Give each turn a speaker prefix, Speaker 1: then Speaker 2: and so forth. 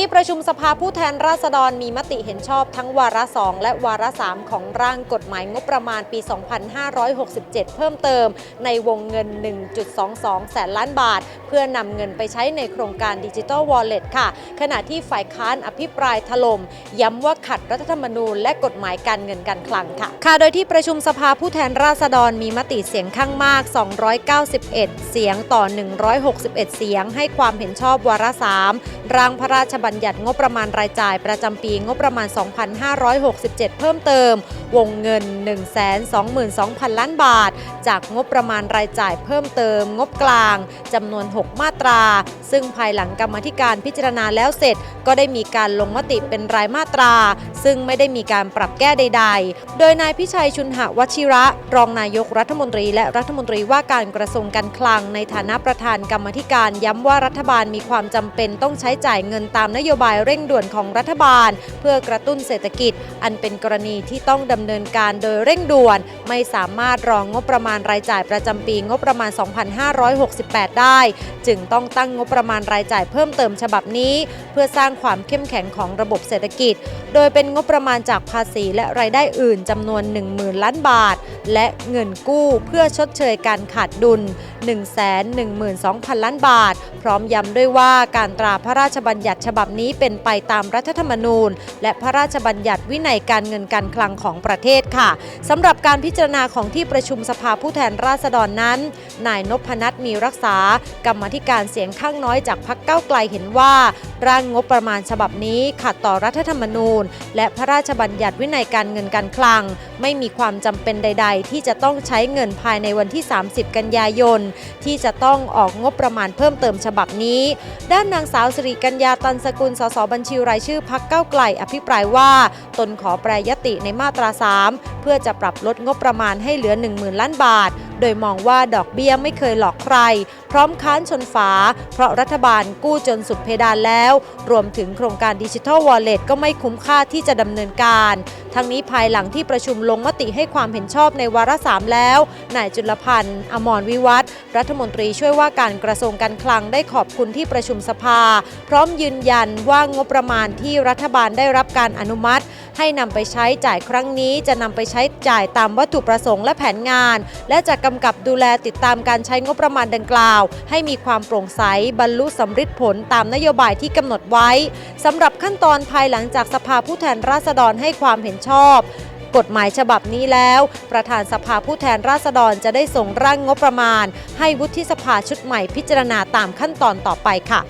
Speaker 1: ที่ประชุมสภาผู้แทนราษฎรมีมติเห็นชอบทั้งวาระ 2 และวาระ 3 ของร่างกฎหมายงบประมาณปี 2567 เพิ่มเติม ในวงเงิน 1.22 แสนล้านบาท เพื่อนำเงินไปใช้ในโครงการดิจิ t a l Wallet ค่ะ ขณะที่ฝ่ายค้านอภิปรายถล่มย้ำว่าขัดรัฐธรรมนูญและกฎหมายการเงินการคลังค่ะ ค่ะ โดยที่ประชุมสภาผู้แทนราษฎรมีมติเสียงข้างมาก 291 เสียงต่อ 161 เสียง ให้ความเห็นชอบวาระ 3 ร่างพระราชบัญญัติงบประมาณรายจ่ายประจำปีงบประมาณ 2567 เพิ่มเติม วงเงิน 122,000 ล้านบาท จากงบประมาณรายจ่ายเพิ่มเติม งบกลางจำนวน 6 มาตรา ซึ่งภายหลังกรรมธิการพิจารณาแล้วเสร็จ ก็ได้มีการลงมติเป็นรายมาตรา ซึ่งไม่ได้มีการปรับแก้ใด ๆ โดยนายพิชัยชุนหะวชิระ รองนายกรัฐมนตรีและรัฐมนตรีว่าการกระทรวงการคลังในฐานะประธานกรรมธิการย้ำว่ารัฐบาลมีความจำเป็นต้องใช้จ่ายเงินตามนโยบายเร่งด่วนของรัฐบาล เพื่อกระตุ้นเศรษฐกิจ อันเป็นกรณีที่ต้องดำเนินการโดยเร่งด่วน ไม่สามารถรองงบประมาณรายจ่ายประจำปีงบประมาณ 2568 ได้ จึงต้องตั้งงบประมาณรายจ่ายเพิ่มเติมฉบับนี้ เพื่อสร้างความเข้มแข็งของระบบเศรษฐกิจ โดยเป็นงบประมาณจากภาษีและรายได้อื่นจำนวน 10,000 ล้านบาท และเงินกู้เพื่อชดเชยการขาดดุล 112,000 ล้านบาท พร้อมย้ำด้วยว่าการตราพระราชบัญญัติฉบับนี้เป็นไปตามรัฐธรรมนูญ และพระราชบัญญัติวินัยการเงินการคลังของประเทศค่ะสำหรับการพิจารณาของที่ประชุมสภาผู้แทนราษฎรนั้น นายนพนัทมีรักษากรรมธิการเสียงข้างน้อยจากพรรคเก้าไกลเห็นว่า ร่างงบประมาณฉบับนี้ขัดต่อรัฐธรรมนูญ และพระราชบัญญัติวินัยการเงินการคลัง ไม่มีความจำเป็นใด ๆที่จะต้องใช้เงินภายในวันที่ 30 กันยายน ที่จะต้องออกงบประมาณเพิ่มเติมฉบับนี้ ด้านนางสาวสิริกัญญาตันสกุล สสบัญชีรายชื่อพักเก้าไกล อภิปรายว่า ตนขอแปรยติในมาตรา 3 เพื่อจะปรับลดงบประมาณให้เหลือ 10,000 ล้านบาท โดยมองว่าดอกเบี้ยไม่เคยหลอกใคร พร้อมค้านชนฝา เพราะรัฐบาลกู้จนสุดเพดานแล้ว รวมถึงโครงการดิจิทัลวอลเล็ตก็ไม่คุ้มค่าที่จะดำเนินการ ทั้งนี้ภายหลังที่ประชุมลงมติให้ความเห็นชอบในวาระสามแล้วนายจุลพันธ์อมรวิวัฒรัฐมนตรีช่วยว่าการกระทรวงการคลังได้ขอบคุณที่ประชุมสภา พร้อมยืนยันว่างบประมาณที่รัฐบาลได้รับการอนุมัติ ให้นำไปใช้จ่ายครั้งนี้ จะนำไปใช้จ่ายตามวัตถุประสงค์และแผนงาน และจะกำกับดูแลติดตามการใช้งบประมาณดังกล่าว ให้มีความโปร่งใสบรรลุสำฤทธิ์ผลตามนโยบายที่กำหนดไว้สำหรับขั้นตอนภายหลังจากสภาผู้แทนราษฎรให้ความเห็นชอบ กฎหมายฉบับนี้แล้ว ประธานสภาผู้แทนราษฎรจะได้ส่งร่างงบประมาณ ให้วุฒิสภาชุดใหม่พิจารณาตามขั้นตอนต่อไปค่ะ